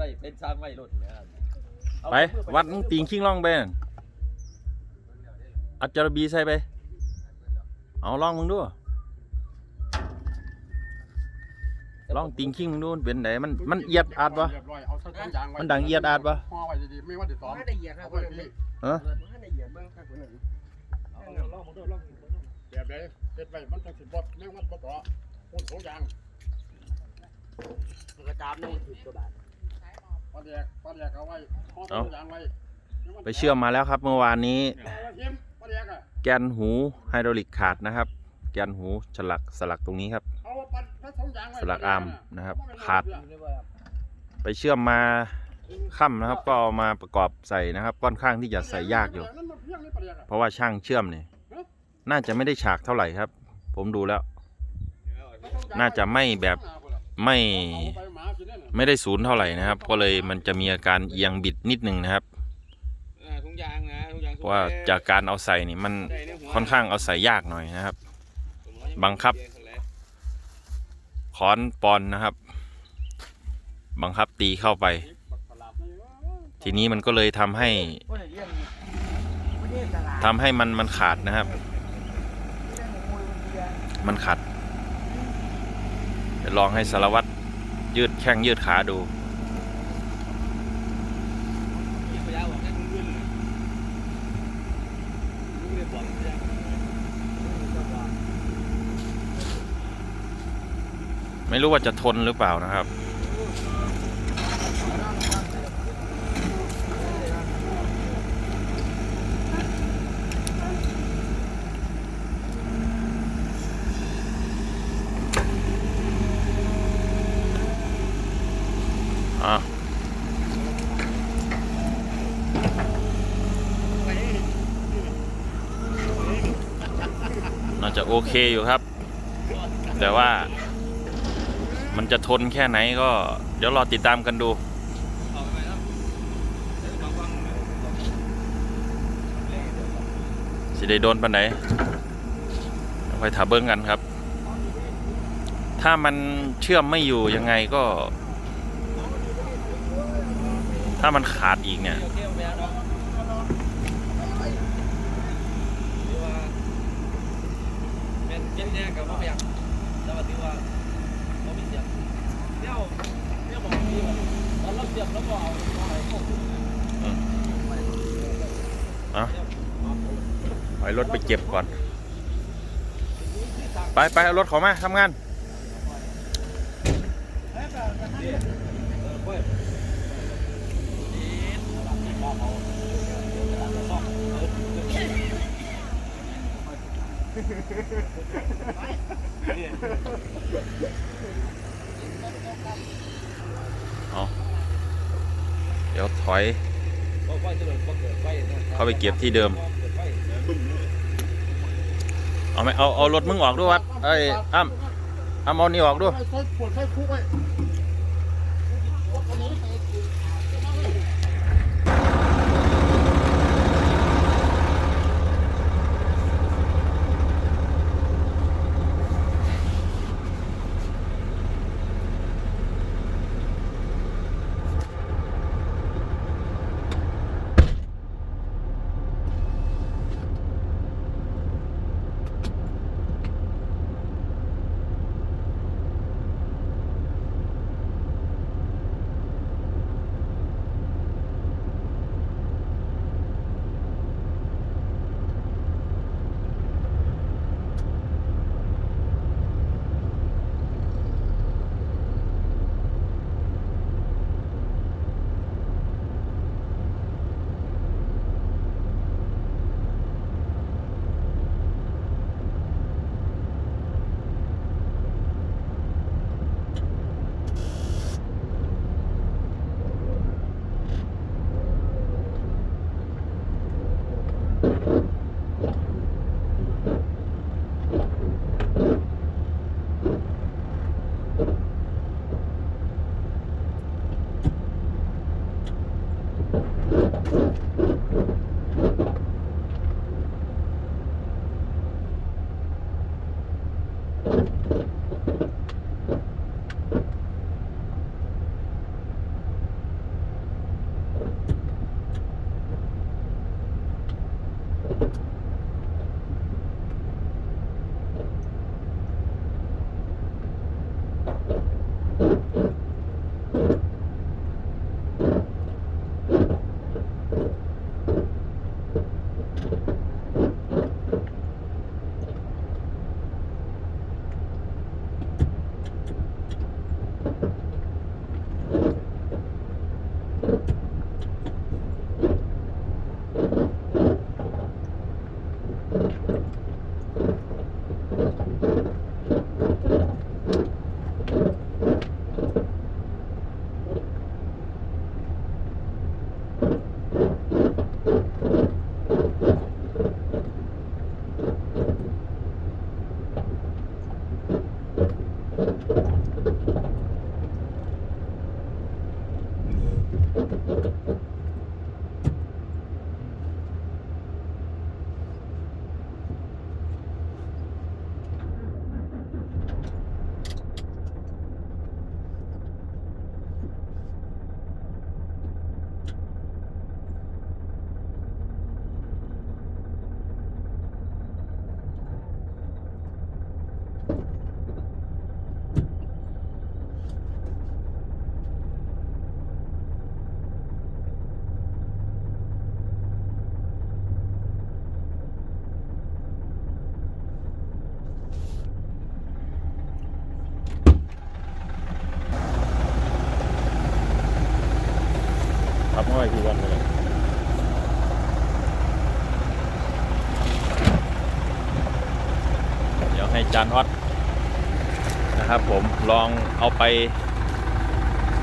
ได้เป็นสร้างไม่รถเนี่ยเอาไปวัดมึงตีงคิงล่องไปนั่นอัจจารบีใส่ไป เอาล่องมึงดูล่องติงคิงมึงดูมันเป็นไหนมันมันเอียดอาดปะเรียบร้อยเอาใส่ถุงยางไว้มันดังเอียดอาดปะ ห่อไว้ดีๆไม่ว่าจะซ้อมไม่ได้เหยียดครับเอาไว้พี่ฮะไม่ได้เหยียดเบื้องข้างคนอื่นแบบใดเฮ็ดไว้มันจังสิบ่แม่งมันบ่ต่อพูดถุงยางกระจามนี่สิบกว่าบาทปลา แดกปลาแดกเอาไว้ห่อถุงยางไว้ไปเชื่อมมาแล้วครับ เมื่อวานนี้เอาเทียมปลาแดกอะแกนหูไฮดรอลิกขาดนะครับ แกนหูฉลักสลักตรงนี้ครับเอาปลาถ้าถุงยางไว้สลักอาร์มนะครับ ขาดเรียกว่าไปเชื่อมมาค่ำนะครับ ก็เอามาประกอบใส่นะครับค่อนข้างที่จะใส่ยากอยู่นั่นมันเพียงนี่ปลาแดกอะเพราะว่าช่างเชื่อมเนี่ยน่าจะไม่ได้ฉากเท่าไหร่ครับ ผมดูแล้ว น่าจะไม่แบบ ไม่เอาไปหมากินนั่นน่ะไม่ได้ศูนย์เท่าไหร่นะครับ ก็เลยมันจะมีอาการเอียงบิดนิดนึงนะครับถุงยางนะถุงยางเพราะว่าจากการเอาใส่นี่มันค่อนข้างเอาใส่ยากหน่อยนะครับ บังคับค้อนปอนนะครับ บังคับตีเข้าไปบักประหลาดนี่เอ้ยทีนี้มันก็เลยทำให้คนอื่นเรียกไม่ได้ตลาดทำให้มันมันขาดนะครับ มันขัด เดี๋ยวลองให้สารวัตรยืดแข้งยืดขาดู ไม่รู้ว่าจะทนหรือเปล่านะครับ จะโอเคอยู่ครับ แต่ว่ามันจะทนแค่ไหนก็ เดี๋ยวรอติดตามกันดู สิได้โดนปันไหนเดี๋ยวค่อยถาเบิ้งกันครับ ถ้ามันเชื่อมไม่อยู่ยังไงก็ ถ้ามันขาดอีกเนี่ย โอเคโอเคเนาะหรือว่า เป็นเจ็ดแน่กับว่าพยายามแต่ว่าถือว่าเราไมีเสียงเที่ยวเที่ยวบอกดีว่าตอนเราเสียบแล้วก็เอาเอาไรเข้าอะปรถไปเก็บก่อน ไปไปเอารถเขามาทำงาน เอาเดี๋ยวถอย เข้าไปเก็บที่เดิม เอาไหมเอาเอารถมึงออกด้วยวัดเอ้ยอ้ำอ้ำเอานี่ออกด้วยใส่ขวดใส่คุกไว้ เดี๋ยวให้จานฮอตนะครับ ผมลองเอาไป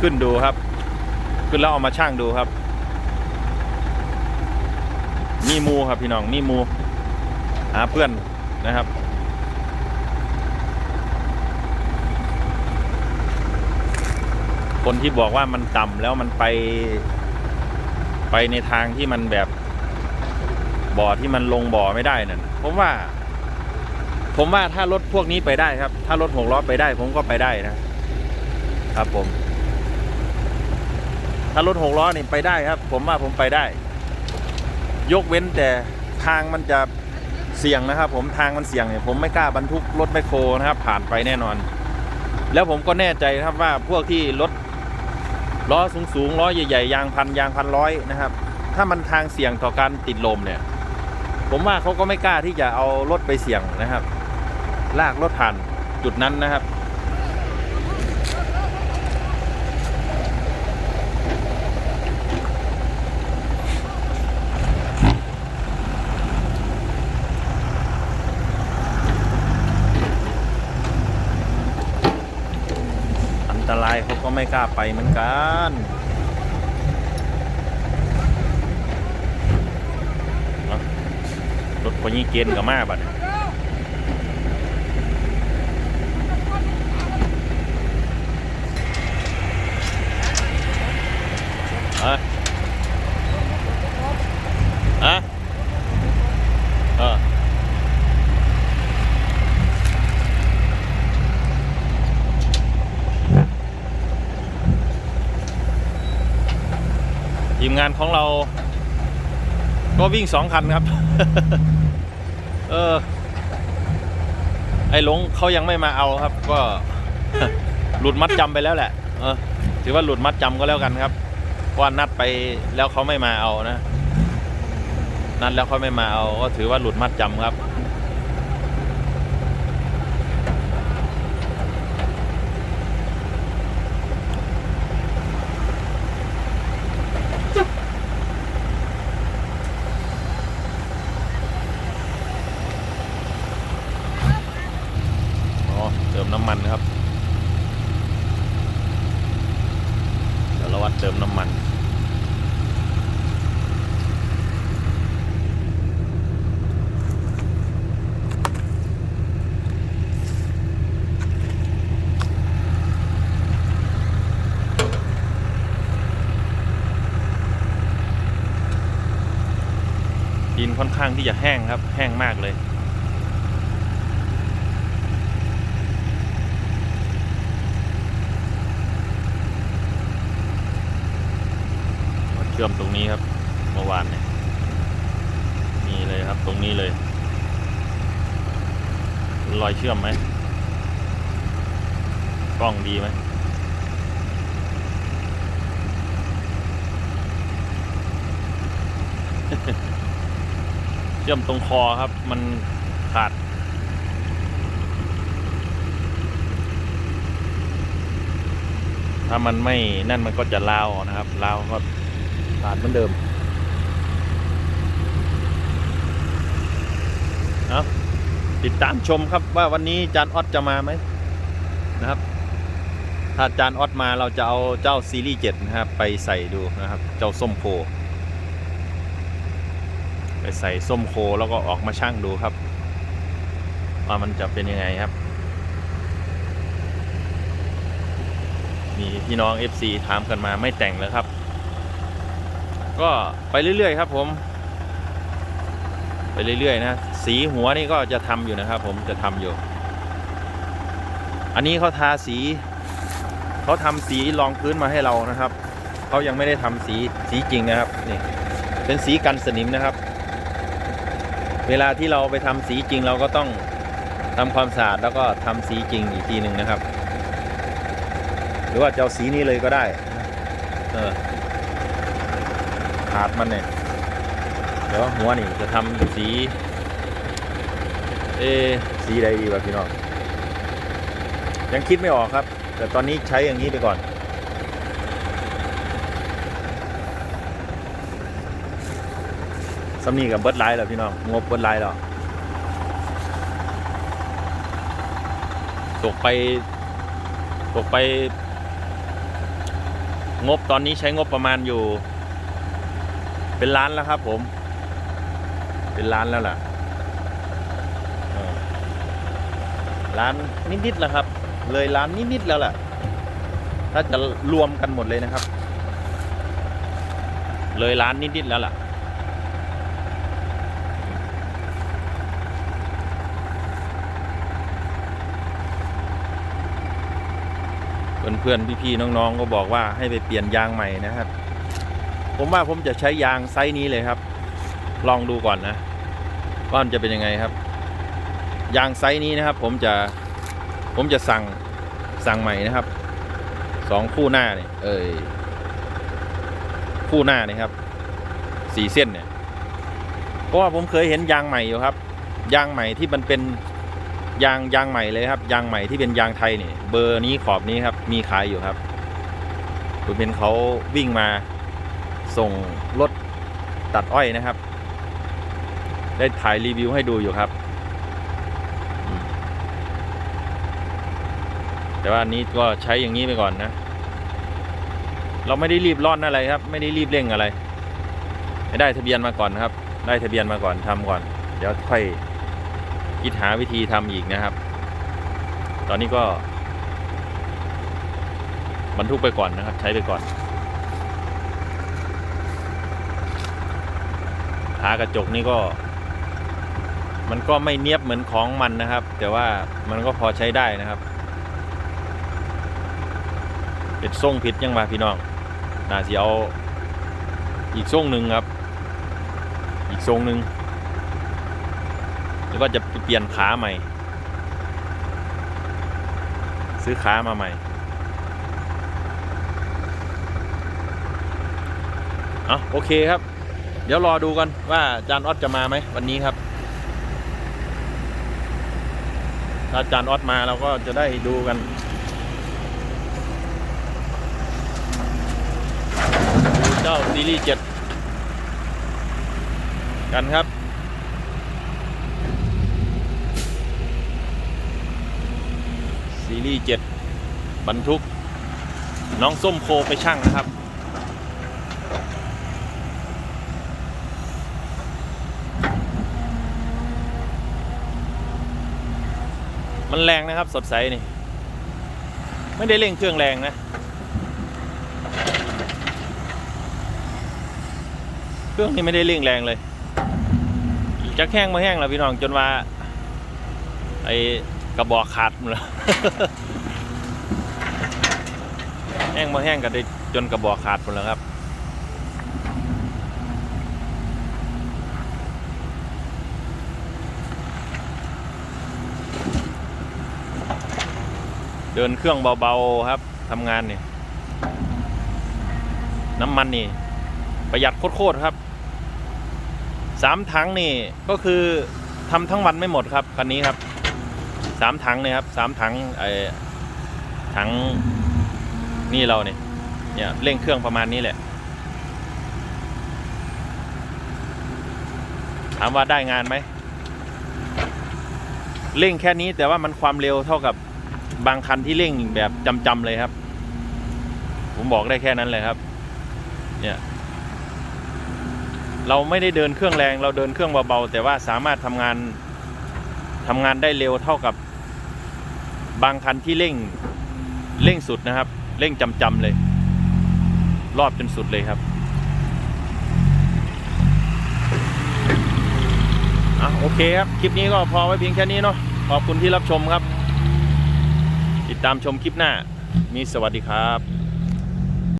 ขึ้นดูครับ ขึ้นแล้วเอามาช่างดูครับ มีมูครับพี่น้องมีมูหาเพื่อนนะครับคนที่บอกว่ามันต่ำแล้วมันไปไปในทางที่มันแบบบ่อที่มันลงบ่อไม่ได้นั่นผมว่า ผมว่าถ้ารถพวกนี้ไปได้ครับ ถ้ารถหกล้อไปได้ ผมก็ไปได้นะครับผม ถ้ารถหกล้อนี่ไปได้ครับ ผมว่าผมไปได้ ยกเว้นแต่ทางมันจะเสี่ยงนะครับ ผมทางมันเสี่ยงเนี่ยผมไม่กล้าบรรทุกรถแมโครนะครับ ผ่านไปแน่นอน แล้วผมก็แน่ใจครับว่าพวกที่รถล้อสูงสูงๆล้อใหญ่ๆยางพันยางพันร้อยนะครับ ถ้ามันทางเสี่ยงต่อการติดลมเนี่ย ผมว่าเขาก็ไม่กล้าที่จะเอารถไปเสี่ยงนะครับ ลากรถผ่านจุดนั้นนะครับ อันตรายเขาก็ไม่กล้าไปเหมือนกันรถพญีเกณฑ์กับมาบัดนี้อ มงานของเรา ก็วิ่งสองคันครับ เออ ไอ้หลงเขายังไม่มาเอาครับ ก็ หลุดมัดจำไปแล้วแหละ เออ ถือว่าหลุดมัดจำก็แล้วกันครับว่านัดไปแล้วเขาไม่มาเอานะ นัดแล้วเขาไม่มาเอา ก็ถือว่าหลุดมัดจำครับ อ๋อเติมน้ำมันครับเดี๋ยวเราวัดเติมน้ำมัน ดิน ค่อนข้างที่จะแห้งครับ แห้งมากเลยมาเชื่อมตรงนี้ครับเมื่อวานเนี่ยนี่เลยครับตรงนี้เลย รอยเชื่อมไหมกล้องดีไหม เชื่อมตรงคอครับ มันขาด ถ้ามันไม่นั่นมันก็จะลาวนะครับลาวก็ขาดเหมือนเดิมเอาติดตามชมครับว่าวันนี้จานออดจะมาไหมนะครับ ถ้าจานออดมาเราจะเอาเจ้าซีรีส์7นะครับ ไปใส่ดูนะครับ เจ้าส้มโค ไปใส่ส้มโคแล้วก็ออกมาชั่งดูครับว่ามันจะเป็นยังไงครับ มีพี่น้อง FC ถามกันมาไม่แต่งเลยครับ ก็ไปเรื่อยๆครับ ผม ไปเรื่อยๆนะสีหัวนี่ก็จะทำอยู่นะครับ ผมจะทำอยู่ อันนี้เขาทาสีเขาทำสีรองพื้นมาให้เรานะครับเขายังไม่ได้ทำสีสีจริงนะครับนี่เป็นสีกันสนิมนะครับ เวลาที่เราไปทำสีจริงเราก็ต้องทำความสะอาดแล้วก็ทำสีจริงอีกทีหนึ่งนะครับ หรือว่าจะเอาสีนี้เลยก็ได้นะเออขาดมันเนี่ยเดี๋ยวหัวนี่จะทำสีเอสีใดดีวะพี่น้องยังคิดไม่ออกครับ แต่ตอนนี้ใช้อย่างนี้ไปก่อน สำนีกับเบิร์ดไลท์แล้วพี่น้องงบเบิร์ดไลท์แล้วตกไปตกไป งบตอนนี้ใช้งบประมาณอยู่ เป็นล้านแล้วครับผม เป็นล้านแล้วล่ะล้านนิดๆแล้วครับ เลยล้านนิดๆแล้วล่ะ ถ้าจะรวมกันหมดเลยนะครับ เลยล้านนิดๆแล้วล่ะ เพื่อนๆพี่ๆน้องๆก็บอกว่าให้ไปเปลี่ยนยางใหม่นะครับ ผมว่าผมจะใช้ยางไซส์นี้เลยครับ ลองดูก่อนนะว่ามันจะเป็นยังไงครับ ยางไซส์นี้นะครับ ผมจะผมจะสั่งสั่งใหม่นะครับสองคู่หน้าเนี่ยเอยคู่หน้านี่ครับสี่เส้นเนี่ยเพราะว่าผมเคยเห็นยางใหม่อยู่ครับ ยางใหม่ที่มันเป็น ยางยางใหม่เลยครับ ยางใหม่ที่เป็นยางไทยนี่ เบอร์นี้ขอบนี้ครับ มีขายอยู่ครับผมเป็นเขาวิ่งมาส่งรถตัดอ้อยนะครับ ได้ถ่ายรีวิวให้ดูอยู่ครับ แต่ว่านี้ก็ใช้อย่างนี้ไปก่อนนะ เราไม่ได้รีบร่อนอะไรครับ ไม่ได้รีบเร่งอะไรให้ได้ทะเบียนมาก่อนครับ ได้ทะเบียนมาก่อนทำก่อน เดี๋ยวค่อย คิดหาวิธีทำอีกนะครับ ตอนนี้ก็บรรทุกไปก่อนนะครับ ใช้ไปก่อนขากระจกนี่ก็ มันก็ไม่เนียบเหมือนของมันนะครับ แต่ว่ามันก็พอใช้ได้นะครับเป็นทรงผิดยังมาพี่น้องน่าสิเอาอีกทรงหนึ่งครับ อีกทรงหนึ่ง แล้วก็จะเปลี่ยนขาใหม่ ซื้อขามาใหม่เอาโอเคครับ เดี๋ยวรอดูกันว่าอาจารย์ออดจะมาไหมวันนี้ครับ ถ้าอาจารย์ออดมาเราก็จะได้ดูกันเจ้าซีรีส์เจ็ดกันครับ รีส์เจ็ดบรรทุก น้องส้มโคไปช่างนะครับ มันแรงนะครับสดใสนี่ ไม่ได้เร่งเครื่องแรงนะเครื่องนี้ไม่ได้เร่งแรงเลยจะแห้งมาแห้งแล้วพี่น้องจนว่าไอ กระบอกขาดหมดแล้วแห้งมาแห้งกันได้จนกระบอกขาดหมดแล้วครับเดินเครื่องเบาๆครับทำงานเนี่ย น้ำมันนี่ ประหยัดโคตรๆครับสามถังนี่ก็คือทำทั้งวันไม่หมดครับคันนี้ครับ สามถังเนี่ยครับสามถังไอ้ถังนี่เราเนี่ยเนี่ยเร่งเครื่องประมาณนี้แหละ ถามว่าได้งานไหมเร่งแค่นี้แต่ว่ามันความเร็วเท่ากับบางคันที่เร่งแบบจำๆเลยครับ ผมบอกได้แค่นั้นเลยครับ เนี่ย เราไม่ได้เดินเครื่องแรง เราเดินเครื่องเบาๆแต่ว่าสามารถทำงานทำงานได้เร็วเท่ากับ บางคันที่เร่งเร่งสุดนะครับ เร่งจำๆเลย รอบจนสุดเลยครับอะโอเคครับ คลิปนี้ก็พอไว้เพียงแค่นี้เนาะขอบคุณที่รับชมครับ ติดตามชมคลิปหน้า มีสวัสดีครับ